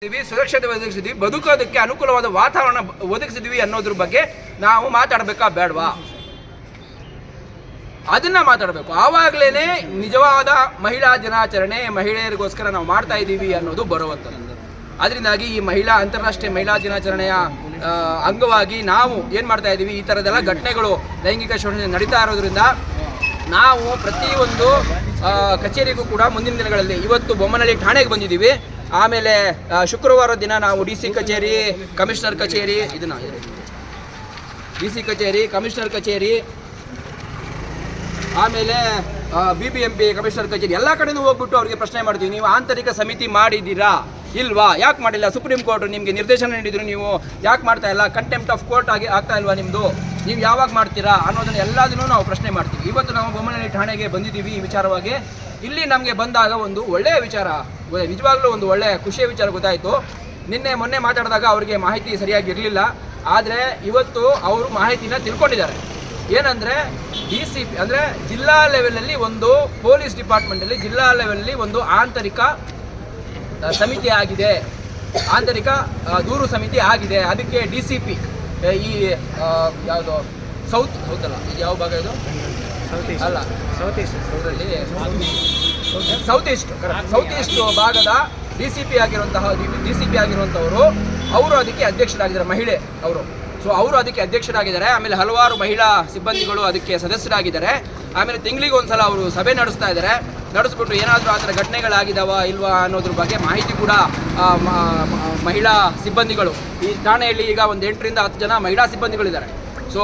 ಒದಗಿಸಿದ್ವಿ ಸುರಕ್ಷತೆ ಒದಗಿಸಿದ್ವಿ ಬದುಕೋದಕ್ಕೆ ಅನುಕೂಲವಾದ ವಾತಾವರಣ ಒದಗಿಸಿದ್ವಿ ಅನ್ನೋದ್ರ ಬಗ್ಗೆ ನಾವು ಮಾತಾಡಬೇಕಾ ಬೇಡವಾ? ಅದನ್ನ ಮಾತಾಡಬೇಕು. ಆವಾಗಲೇ ನಿಜವಾದ ಮಹಿಳಾ ದಿನಾಚರಣೆ ಮಹಿಳೆಯರಿಗೋಸ್ಕರ ನಾವು ಮಾಡ್ತಾ ಇದ್ದೀವಿ ಅನ್ನೋದು ಬರುವಂಥದ್ದು ಅದರಿಂದಾಗಿ ಈ ಮಹಿಳಾ ಅಂತಾರಾಷ್ಟ್ರೀಯ ಮಹಿಳಾ ದಿನಾಚರಣೆಯ ಅಂಗವಾಗಿ ನಾವು ಏನು ಮಾಡ್ತಾ ಇದ್ದೀವಿ? ಈ ಥರದೆಲ್ಲ ಘಟನೆಗಳು ಲೈಂಗಿಕ ಶೋಷಣೆ ನಡೀತಾ ಇರೋದ್ರಿಂದ ನಾವು ಪ್ರತಿಯೊಂದು ಕಚೇರಿಗೂ ಕೂಡ ಮುಂದಿನ ದಿನಗಳಲ್ಲಿ ಇವತ್ತು ಬೊಮ್ಮನಹಳ್ಳಿ ಠಾಣೆಗೆ ಬಂದಿದ್ದೀವಿ. ಆಮೇಲೆ ಶುಕ್ರವಾರ ದಿನ ನಾವು ಡಿ ಸಿ ಕಚೇರಿ, ಕಮಿಷನರ್ ಕಚೇರಿ, ಇದನ್ನ ಡಿ ಸಿ ಕಚೇರಿ, ಕಮಿಷನರ್ ಕಚೇರಿ, ಆಮೇಲೆ B B M P, commissioner ಕಚೇರಿ, ಎಲ್ಲ ಕಡೆನೂ ಹೋಗ್ಬಿಟ್ಟು ಅವರಿಗೆ ಪ್ರಶ್ನೆ ಮಾಡ್ತೀವಿ. ನೀವು ಆಂತರಿಕ ಸಮಿತಿ ಮಾಡಿದ್ದೀರಾ? ಇಲ್ವಾ? ಯಾಕೆ ಮಾಡಿಲ್ಲ? ಸುಪ್ರೀಂ ಕೋರ್ಟ್ ನಿಮಗೆ ನಿರ್ದೇಶನ ನೀಡಿದ್ರು ನೀವು. ಯಾಕೆ ಮಾಡ್ತಾ ಇಲ್ಲ? ಕಂಟೆಂಪ್ಟ್ ಆಫ್ ಕೋರ್ಟ್ ಆಗಿ ಆಗ್ತಾ ಇಲ್ವಾ ನಿಮ್ಮದು ನೀವು ಯಾವಾಗ ಮಾಡ್ತೀರಾ ಅನ್ನೋದನ್ನ ಎಲ್ಲದನ್ನೂ ನಾವು ಪ್ರಶ್ನೆ ಮಾಡ್ತೀವಿ. ಇವತ್ತು ನಾವು ಬೊಮ್ಮನಹಳ್ಳಿ ಠಾಣೆಗೆ ಬಂದಿದ್ದೀವಿ ಈ ವಿಚಾರವಾಗಿ. ಇಲ್ಲಿ ನಮಗೆ ಬಂದಾಗ ಒಂದು ಒಳ್ಳೆಯ ವಿಚಾರ. ನಿಜವಾಗ್ಲೂ ಒಂದು ಒಳ್ಳೆಯ ಖುಷಿಯ ವಿಚಾರ ಗೊತ್ತಾಯಿತು. ನಿನ್ನೆ ಮೊನ್ನೆ ಮಾತಾಡಿದಾಗ ಅವರಿಗೆ ಮಾಹಿತಿ ಸರಿಯಾಗಿ ಇರಲಿಲ್ಲ. ಆದರೆ ಇವತ್ತು ಅವರು ಮಾಹಿತಿನ ತಿಳ್ಕೊಂಡಿದ್ದಾರೆ. ಏನಂದರೆ ಡಿ ಸಿ ಪಿ ಅಂದರೆ ಜಿಲ್ಲಾ ಲೆವೆಲಲ್ಲಿ ಒಂದು ಪೊಲೀಸ್ ಡಿಪಾರ್ಟ್ಮೆಂಟಲ್ಲಿ ಜಿಲ್ಲಾ ಲೆವೆಲಲ್ಲಿ ಒಂದು ಆಂತರಿಕ ಸಮಿತಿ ಆಗಿದೆ. ಆಂತರಿಕ ದೂರು ಸಮಿತಿ ಆಗಿದೆ. ಅದಕ್ಕೆ ಡಿ ಸಿ ಪಿ ಈ ಯಾವುದು ಸೌತ್ ಸೌತ್ ಅಲ್ಲ ಇದು ಯಾವ ಭಾಗ ಇದು? ಅಲ್ಲ. South east. ಸೌತಲ್ಲಿ south east south east ಭಾಗದ ಡಿ ಸಿ ಪಿ ಆಗಿರುವಂತಹ ಡಿ ಸಿ ಪಿ ಆಗಿರುವಂಥವರು, ಅವರು ಅದಕ್ಕೆ ಅಧ್ಯಕ್ಷರಾಗಿದ್ದಾರೆ, ಮಹಿಳೆ ಅವರು. ಸೊ ಅವರು ಅದಕ್ಕೆ ಅಧ್ಯಕ್ಷರಾಗಿದ್ದಾರೆ. ಆಮೇಲೆ ಹಲವಾರು ಮಹಿಳಾ ಸಿಬ್ಬಂದಿಗಳು ಅದಕ್ಕೆ ಸದಸ್ಯರಾಗಿದ್ದಾರೆ. ಆಮೇಲೆ ತಿಂಗಳಿಗೆ ಒಂದ್ಸಲ ಅವರು ಸಭೆ ನಡೆಸ್ತಾ ಇದ್ದಾರೆ. ನಡೆಸ್ಬಿಟ್ಟು ಏನಾದರೂ ಆ ಥರ ಘಟನೆಗಳಾಗಿದಾವ ಇಲ್ವಾ ಅನ್ನೋದ್ರ ಬಗ್ಗೆ ಮಾಹಿತಿ ಕೂಡ ಮಹಿಳಾ ಸಿಬ್ಬಂದಿಗಳು. ಈ ಠಾಣೆಯಲ್ಲಿ ಈಗ ಒಂದು ಎಂಟರಿಂದ ಹತ್ತು ಜನ ಮಹಿಳಾ ಸಿಬ್ಬಂದಿಗಳಿದ್ದಾರೆ. ಸೊ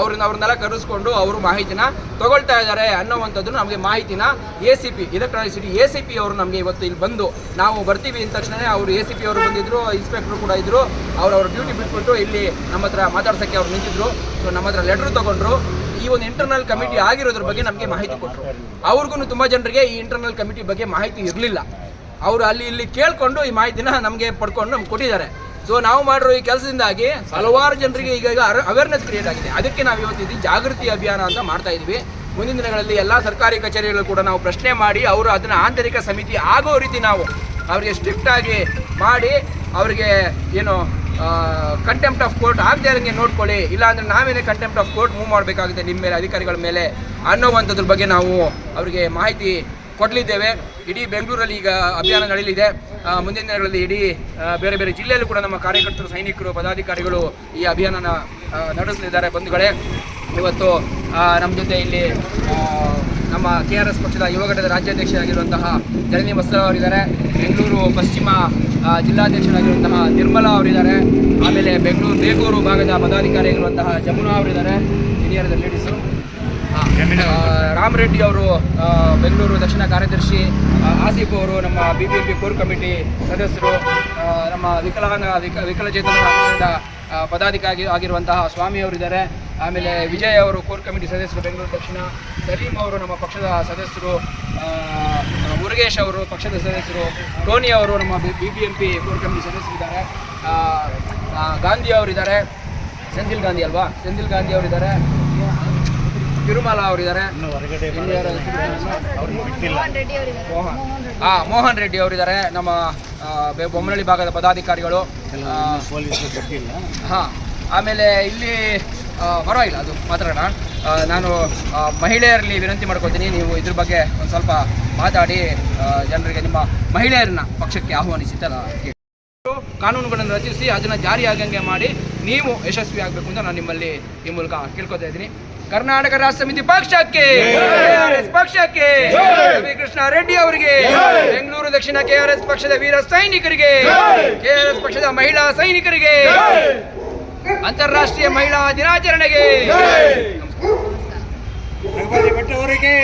ಅವ್ರನ್ನ ಅವ್ರನ್ನೆಲ್ಲ ಕರೆಸ್ಕೊಂಡು ಅವರು ಮಾಹಿತಿನ ತಗೊಳ್ತಾ ಇದ್ದಾರೆ ಅನ್ನೋವಂಥದ್ದು ನಮಗೆ ಮಾಹಿತಿನ A C P electronic city A C P ಅವರು ನಮಗೆ ಇವತ್ತು ಇಲ್ಲಿ ಬಂದು ನಾವು ಬರ್ತೀವಿ ಅಂದ ತಕ್ಷಣ ಅವರು ಎ ಸಿ ಪಿ ಅವರು ಬಂದಿದ್ರು ಇನ್ಸ್ಪೆಕ್ಟ್ರು ಕೂಡ ಇದ್ದರು ಅವ್ರು ಅವ್ರ ಡ್ಯೂಟಿ ಬಿಟ್ಬಿಟ್ಟು ಇಲ್ಲಿ ನಮ್ಮ ಹತ್ರ ಮಾತಾಡ್ಸೋಕ್ಕೆ ಅವ್ರು ನಿಂತಿದ್ರು. ಸೊ ನಮ್ಮ ಹತ್ರ ಲೆಟ್ರ್ ತಗೊಂಡ್ರು. ಈ ಒಂದು ಇಂಟರ್ನಲ್ ಕಮಿಟಿ ಆಗಿರೋದ್ರ ಬಗ್ಗೆ ನಮಗೆ ಮಾಹಿತಿ ಕೊಟ್ಟರು ಅವ್ರಿಗೂ ತುಂಬ ಜನರಿಗೆ ಈ ಇಂಟರ್ನಲ್ ಕಮಿಟಿ ಬಗ್ಗೆ ಮಾಹಿತಿ ಇರಲಿಲ್ಲ. ಅವರು ಅಲ್ಲಿ ಇಲ್ಲಿ ಕೇಳಿಕೊಂಡು ಈ ಮಾಹಿತಿನ ನಮಗೆ ಪಡ್ಕೊಂಡು ನಮ್ಗೆ ಕೊಟ್ಟಿದ್ದಾರೆ. ಸೊ ನಾವು ಮಾಡಿರೋ ಈ ಕೆಲಸದಿಂದಾಗಿ ಹಲವಾರು ಜನರಿಗೆ ಈಗ ಅವೇರ್ನೆಸ್ ಕ್ರಿಯೇಟ್ ಆಗಿದೆ. ಅದಕ್ಕೆ ನಾವು ಇವತ್ತು ಇದು ಜಾಗೃತಿ ಅಭಿಯಾನ ಅಂತ ಮಾಡ್ತಾ ಇದ್ವಿ. ಮುಂದಿನ ದಿನಗಳಲ್ಲಿ ಎಲ್ಲ ಸರ್ಕಾರಿ ಕಚೇರಿಗಳು ಕೂಡ ನಾವು ಪ್ರಶ್ನೆ ಮಾಡಿ ಅವರು ಅದನ್ನು ಆಂತರಿಕ ಸಮಿತಿ ಆಗೋ ರೀತಿ ನಾವು ಅವರಿಗೆ ಸ್ಟ್ರಿಕ್ಟ್ ಆಗಿ ಮಾಡಿ ಅವರಿಗೆ ಏನು ಕಂಟೆಂಪ್ಟ್ ಆಫ್ ಕೋರ್ಟ್ ಆಗದೆ ಇರೋಂಗೆ ನೋಡ್ಕೊಳ್ಳಿ. ಇಲ್ಲಾಂದರೆ ನಾವೇನೇ ಕಂಟೆಂಪ್ಟ್ ಆಫ್ ಕೋರ್ಟ್ ಮೂವ್ ಮಾಡಬೇಕಾಗುತ್ತೆ ನಿಮ್ಮ ಮೇಲೆ ಅಧಿಕಾರಿಗಳ ಮೇಲೆ ಅನ್ನೋವಂಥದ್ರ ಬಗ್ಗೆ ನಾವು ಅವರಿಗೆ ಮಾಹಿತಿ ಕೊಡಲಿದ್ದೇವೆ. ಇಡೀ ಬೆಂಗಳೂರಲ್ಲಿ ಈಗ ಅಭಿಯಾನ ನಡೆಯಲಿದೆ ಆ, ಮುಂದಿನ ದಿನಗಳಲ್ಲಿ ಇಡೀ ಬೇರೆ ಬೇರೆ ಜಿಲ್ಲೆಯಲ್ಲೂ ಕೂಡ ನಮ್ಮ ಕಾರ್ಯಕರ್ತರು, ಸೈನಿಕರು, ಪದಾಧಿಕಾರಿಗಳು ಈ ಅಭಿಯಾನನ ನಡೆಸಲಿದ್ದಾರೆ. ಬಂಧುಗಳೇ, ಇವತ್ತು ನಮ್ಮ ಜೊತೆ ಇಲ್ಲಿ ನಮ್ಮ ಕೆ ಆರ್ ಎಸ್ ಪಕ್ಷದ ಯುವ ಘಟಕದ ರಾಜ್ಯಾಧ್ಯಕ್ಷರಾಗಿರುವಂತಹ ಜನನಿ ಬಸ್ಸರ್ ಅವರಿದ್ದಾರೆ. ಬೆಂಗಳೂರು ಪಶ್ಚಿಮ ಜಿಲ್ಲಾಧ್ಯಕ್ಷರಾಗಿರುವಂತಹ ನಿರ್ಮಲಾ ಅವರಿದ್ದಾರೆ. ಆಮೇಲೆ ಬೆಂಗಳೂರು ಬೇಗೂರು ಭಾಗದ ಪದಾಧಿಕಾರಿಯಾಗಿರುವಂತಹ ಜಮುನಾ ಅವರಿದ್ದಾರೆ. ಹಿರಿಯರದ ಲೇಡೀಸು. ರಾಮ್ ರೆಡ್ಡಿ ಅವರು ಬೆಂಗಳೂರು ದಕ್ಷಿಣ ಕಾರ್ಯದರ್ಶಿ ಆಸೀಫ್ ಅವರು, ನಮ್ಮ B B M P core committee ಸದಸ್ಯರು ನಮ್ಮ ವಿಕಲಾಂಗ, ವಿಕ, ವಿಕಲಚೇತನ ಪದಾಧಿಕಾರಿ ಆಗಿರುವಂತಹ ಸ್ವಾಮಿ ಅವರಿದ್ದಾರೆ ಆಮೇಲೆ ವಿಜಯ್ ಅವರು ಕೋರ್ ಕಮಿಟಿ ಸದಸ್ಯರು, ಬೆಂಗಳೂರು ದಕ್ಷಿಣ. ಸಲೀಂ ಅವರು ನಮ್ಮ ಪಕ್ಷದ ಸದಸ್ಯರು ಮುರುಗೇಶ್ ಅವರು ಪಕ್ಷದ ಸದಸ್ಯರು ಟೋನಿ ಅವರು ನಮ್ಮ B B M P core committee ಸದಸ್ಯರಿದ್ದಾರೆ ಇದ್ದಾರೆ. ಗಾಂಧಿ ಅವರಿದ್ದಾರೆ ಸೆಂಥಿಲ್ ಗಾಂಧಿ ಅಲ್ವಾ? ಸೆಂಥಿಲ್ ಗಾಂಧಿ ಅವರಿದ್ದಾರೆ ತಿರುಮಲ ಅವರಿದ್ದಾರೆ. ಮೋಹನ್ ಹಾ ಮೋಹನ್. ರೆಡ್ಡಿ. ಅವರಿದ್ದಾರೆ. ನಮ್ಮ ಬೊಮ್ಮನಹಳ್ಳಿ ಭಾಗದ ಪದಾಧಿಕಾರಿಗಳು. ಹಾಂ ಹಾ. ಆಮೇಲೆ ಇಲ್ಲಿ ಪರವಾಗಿಲ್ಲ ಅದು ಮಾತಾಡೋಣ. ನಾನು ಮಹಿಳೆಯರಲ್ಲಿ ವಿನಂತಿ ಮಾಡ್ಕೊತೀನಿ ನೀವು ಇದ್ರ ಬಗ್ಗೆ ಒಂದು ಸ್ವಲ್ಪ ಮಾತಾಡಿ ಜನರಿಗೆ ನಿಮ್ಮ ಮಹಿಳೆಯರನ್ನ ಪಕ್ಷಕ್ಕೆ ಆಹ್ವಾನಿಸಿ ಅಂತ ನಾನು ಕೇಳ್ತೀನಿ. ಕಾನೂನುಗಳನ್ನು ರಚಿಸಿ ಅದನ್ನು ಜಾರಿಯಾಗಂಗೆ ಮಾಡಿ ನೀವು ಯಶಸ್ವಿ ಆಗಬೇಕು ಅಂತ ನಾನು ನಿಮ್ಮಲ್ಲಿ ಈ ಮೂಲಕ ಕೇಳ್ಕೊತಾ ಇದ್ದೀನಿ. ಕರ್ನಾಟಕ ರಾಷ್ಟ್ರ ಸಮಿತಿ ಪಕ್ಷಕ್ಕೆ ಪಕ್ಷಕ್ಕೆ ಕೃಷ್ಣ ರೆಡ್ಡಿ ಅವರಿಗೆ ಬೆಂಗಳೂರು ದಕ್ಷಿಣ ಕೆಆರ್ಎಸ್ ಪಕ್ಷದ ವೀರ ಸೈನಿಕರಿಗೆ ಕೆಆರ್ಎಸ್ ಪಕ್ಷದ ಮಹಿಳಾ ಸೈನಿಕರಿಗೆ ಅಂತಾರಾಷ್ಟ್ರೀಯ ಮಹಿಳಾ ದಿನಾಚರಣೆಗೆ ರಘುಪತಿ ಭಟ್ ಅವರಿಗೆ